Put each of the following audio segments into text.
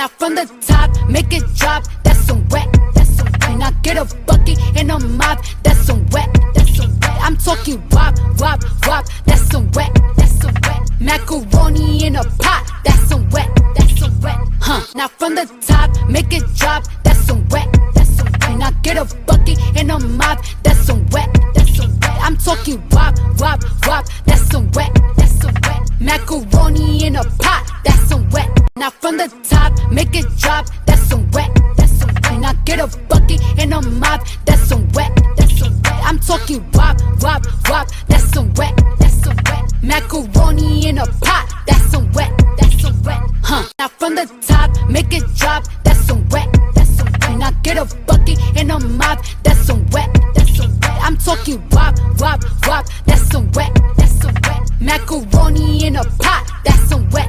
Now from the top, make it drop. That's some wet. That's some wet. Now get a bucket and a mop. That's some wet. That's some wet. I'm talking wop, wop, wop. That's some wet. That's some wet. Macaroni in a pot. That's some wet. That's some wet. Huh. Now from the top, make it drop. That's some wet. That's some wet. Now get a bucket and a mop. That's some wet. That's some wet. I'm talking wop, wop, wop. That's some wet. That's some wet. Macaroni in a pot. That's some wet. Now from the top, make it drop. That's some wet. That's some wet. Now get a bucket and a mop. That's some wet. That's some wet. I'm talking wop, wop, wop. That's some wet. That's some wet. Macaroni in a pot. That's some wet. That's some wet. Huh. Now from the top, make it drop. That's some wet. That's some wet. Now get a bucket and a mop. That's some wet. That's some wet. I'm talking wop, wop, wop. That's some wet. That's some wet. Macaroni in a pot. That's some wet.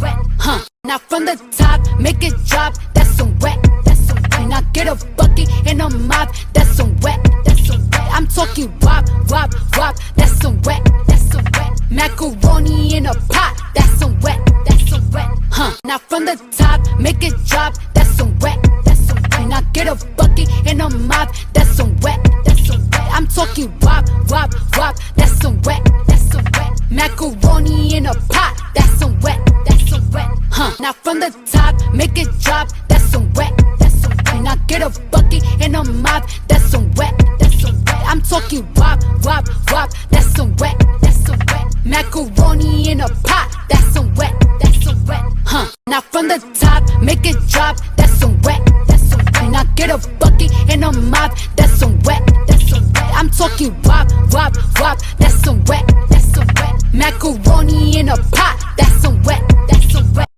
Wet. Huh. Now from the top, make it drop. That's some wet. That's some wet. Now get a bucket and a mop. That's some wet. That's some wet. I'm talking wop, wop, wop. That's some wet. That's some wet. Macaroni in a pot. That's some wet. That's some wet. Huh. Now from the top, make it drop. That's some wet. That's some wet. Now get a bucket and a mop. That's some wet. That's some wet. I'm talking wop, wop, wop. That's some wet. That's some wet. Macaroni in a pot. That's some wet. Some wet. Huh. Now from the top, make it drop. That's some wet. That's some wet. Now get a bucket and a mop. That's some wet. That's some wet. I'm talking wop, wop, wop. That's some wet. That's some wet. Macaroni in a pot. That's some wet. That's some wet. Huh. Now from the top, make it drop. That's some wet. That's some wet. Now get a bucket and a mop. That's some wet. That's some wet. I'm talking wop, wop, wop. That's some wet. That's some wet. Macaroni in a pot. That's some wet.